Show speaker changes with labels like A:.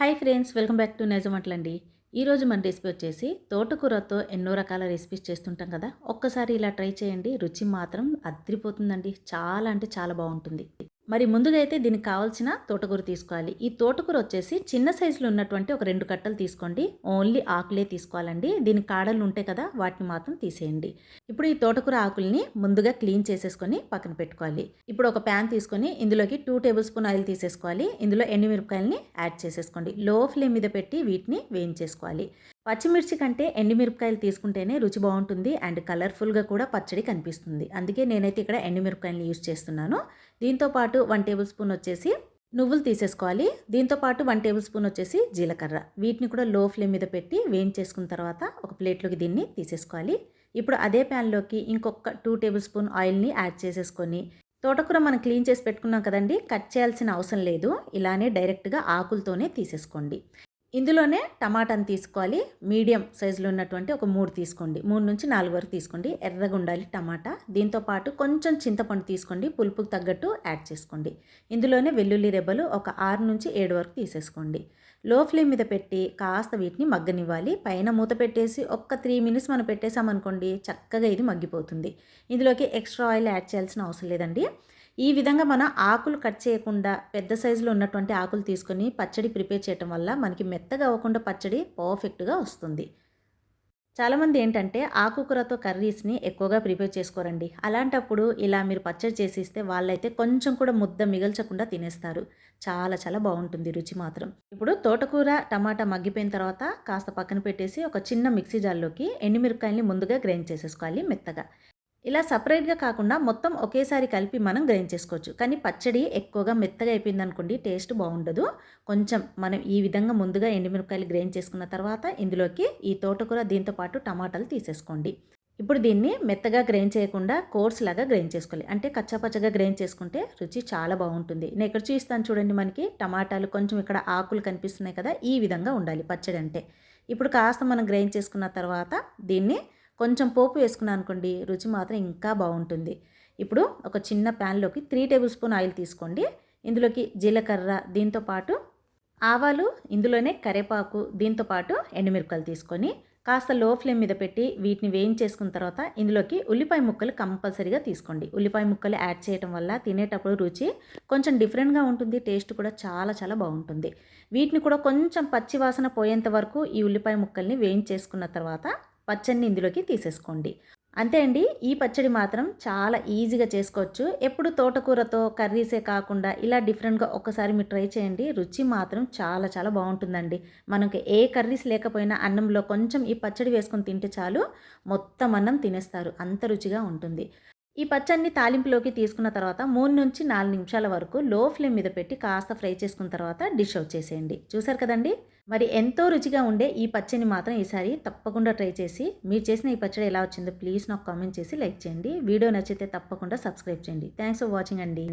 A: Hi friends welcome back to నిజమంటలండి ఈరోజు మన recipe వచ్చేసి తోటకూరతో ఎన్నో రకాల రెసిపీస్ చేస్తుంటాం కదా ఒక్కసారి ఇలా ట్రై చేయండి. రుచి మాత్రం అద్రిపోతుందండి. చాలా అంటే చాలా బాగుంటుంది. మరి ముందుగా అయితే దీనికి కావాల్సిన తోటకూర తీసుకోవాలి. ఈ తోటకూర వచ్చేసి చిన్న సైజులో ఉన్నటువంటి ఒక రెండు కట్టలు తీసుకోండి. ఓన్లీ ఆకులే తీసుకోవాలండి. దీని కాడలు ఉంటాయి కదా వాటిని మాత్రం తీసేయండి. ఇప్పుడు ఈ తోటకూర ఆకుల్ని ముందుగా క్లీన్ చేసేసుకొని పక్కన పెట్టుకోవాలి. ఇప్పుడు ఒక ప్యాన్ తీసుకొని ఇందులోకి టూ టేబుల్ స్పూన్ ఆయిల్ తీసేసుకోవాలి. ఇందులో ఎండుమిరపకాయలని యాడ్ చేసేసుకోండి. లో ఫ్లేమ్ మీద పెట్టి వీటిని వేయించేసుకోవాలి. పచ్చిమిర్చి కంటే ఎండుమిరపకాయలు తీసుకుంటేనే రుచి బాగుంటుంది అండ్ కలర్ఫుల్గా కూడా పచ్చడి కనిపిస్తుంది. అందుకే నేనైతే ఇక్కడ ఎండుమిరపకాయలు యూజ్ చేస్తున్నాను. దీంతోపాటు వన్ టేబుల్ స్పూన్ వచ్చేసి నువ్వులు తీసేసుకోవాలి. దీంతోపాటు వన్ టేబుల్ స్పూన్ వచ్చేసి జీలకర్ర. వీటిని కూడా లో ఫ్లేమ్ మీద పెట్టి వేయించేసుకున్న తర్వాత ఒక ప్లేట్లోకి దీన్ని తీసేసుకోవాలి. ఇప్పుడు అదే ప్యాన్లోకి ఇంకొక టూ టేబుల్ స్పూన్ ఆయిల్ని యాడ్ చేసేసుకొని తోటకూర మనం క్లీన్ చేసి పెట్టుకున్నాం కదండి కట్ చేయాల్సిన అవసరం లేదు. ఇలానే డైరెక్ట్గా ఆకులతోనే తీసేసుకోండి. ఇందులోనే టమాటాని తీసుకోవాలి. మీడియం సైజులో ఉన్నటువంటి ఒక మూడు తీసుకోండి. మూడు నుంచి నాలుగు వరకు తీసుకోండి. ఎర్రగా ఉండాలి టమాటా. దీంతోపాటు కొంచెం చింతపండు తీసుకోండి. పులుపుకు తగ్గట్టు యాడ్ చేసుకోండి. ఇందులోనే వెల్లుల్లి రెబ్బలు ఒక ఆరు నుంచి ఏడు వరకు తీసేసుకోండి. లో ఫ్లేమ్ మీద పెట్టి కాస్త వీటిని మగ్గనివ్వాలి. పైన మూత పెట్టేసి ఒక్క త్రీ మినిట్స్ మనం పెట్టేసామనుకోండి చక్కగా ఇది మగ్గిపోతుంది. ఇందులోకి ఎక్స్ట్రా ఆయిల్ యాడ్ చేయాల్సిన అవసరం లేదండి. ఈ విధంగా మన ఆకులు కట్ చేయకుండా పెద్ద సైజులో ఉన్నటువంటి ఆకులు తీసుకొని పచ్చడి ప్రిపేర్ చేయటం వల్ల మనకి మెత్తగా అవ్వకుండా పచ్చడి పర్ఫెక్ట్గా వస్తుంది. చాలామంది ఏంటంటే ఆకుకూరతో కర్రీస్ని ఎక్కువగా ప్రిపేర్ చేసుకోరండి. అలాంటప్పుడు ఇలా మీరు పచ్చడి చేసి ఇస్తే వాళ్ళైతే కొంచెం కూడా ముద్ద మిగల్చకుండా తినేస్తారు. చాలా చాలా బాగుంటుంది రుచి మాత్రం. ఇప్పుడు తోటకూర టమాటా మగ్గిపోయిన తర్వాత కాస్త పక్కన పెట్టేసి ఒక చిన్న మిక్సీ జార్లోకి ఎండుమిరపకాయల్ని ముందుగా గ్రైండ్ చేసేసుకోవాలి మెత్తగా. ఇలా సపరేట్గా కాకుండా మొత్తం ఒకేసారి కలిపి మనం గ్రైండ్ చేసుకోవచ్చు. కానీ పచ్చడి ఎక్కువగా మెత్తగా అయిపోయింది అనుకోండి టేస్ట్ బాగుండదు. కొంచెం మనం ఈ విధంగా ముందుగా ఎండుమిరపకాయలు గ్రైండ్ చేసుకున్న తర్వాత ఇందులోకి ఈ తోటకూర దీంతో పాటు టమాటాలు తీసేసుకోండి. ఇప్పుడు దీన్ని మెత్తగా గ్రైండ్ చేయకుండా కోర్స్ లాగా గ్రైండ్ చేసుకోవాలి. అంటే కచ్చాపచ్చగా గ్రైండ్ చేసుకుంటే రుచి చాలా బాగుంటుంది. నేను ఇక్కడ చూస్తాను చూడండి మనకి. టమాటాలు కొంచెం ఇక్కడ ఆకులు కనిపిస్తున్నాయి కదా ఈ విధంగా ఉండాలి పచ్చడి అంటే ఇప్పుడు కాస్త మనం గ్రైండ్ చేసుకున్న తర్వాత దీన్ని కొంచెం పోపు వేసుకున్నాను అనుకోండి రుచి మాత్రం ఇంకా బాగుంటుంది. ఇప్పుడు ఒక చిన్న ప్యాన్లోకి త్రీ టేబుల్ స్పూన్ ఆయిల్ తీసుకోండి. ఇందులోకి జీలకర్ర దీంతో పాటు ఆవాలు ఇందులోనే కరేపాకు దీంతో పాటు ఎండుమిరపకాయలు తీసుకొని కాస్త లో ఫ్లేమ్ మీద పెట్టి వీటిని వేయించేసుకున్న తర్వాత ఇందులోకి ఉల్లిపాయ ముక్కలు కంపల్సరీగా తీసుకోండి. ఉల్లిపాయ ముక్కలు యాడ్ చేయడం వల్ల తినేటప్పుడు రుచి కొంచెం డిఫరెంట్గా ఉంటుంది టేస్ట్ కూడా చాలా చాలా బాగుంటుంది. వీటిని కూడా కొంచెం పచ్చి వాసన పోయేంత వరకు ఈ ఉల్లిపాయ ముక్కల్ని వేయించేసుకున్న తర్వాత పచ్చడిని ఇందులోకి తీసేసుకోండి. అంతే అండి ఈ పచ్చడి మాత్రం చాలా ఈజీగా చేసుకోవచ్చు. ఎప్పుడు తోటకూరతో కర్రీసే కాకుండా ఇలా డిఫరెంట్గా ఒక్కసారి మీరు ట్రై చేయండి. రుచి మాత్రం చాలా చాలా బాగుంటుందండి. మనకి ఏ కర్రీస్ లేకపోయినా అన్నంలో కొంచెం ఈ పచ్చడి వేసుకొని తింటే చాలు మొత్తం అన్నం తినేస్తారు. అంత రుచిగా ఉంటుంది. ఈ పచ్చడిని తాలింపులోకి తీసుకున్న తర్వాత మూడు నుంచి నాలుగు నిమిషాల వరకు లో ఫ్లేమ్ మీద పెట్టి కాస్త ఫ్రై చేసుకున్న తర్వాత డిష్ అవుట్ చేసేయండి చూసారు కదండి? మరి ఎంతో రుచిగా ఉండే ఈ పచ్చడిని మాత్రం ఈసారి తప్పకుండా ట్రై చేసి మీరు చేసిన ఈ పచ్చడి ఎలా వచ్చిందో ప్లీజ్ నాకు కామెంట్ చేసి లైక్ చేయండి. వీడియో నచ్చితే తప్పకుండా సబ్స్క్రైబ్ చేయండి. థ్యాంక్స్ ఫర్ వాచింగ్ అండి.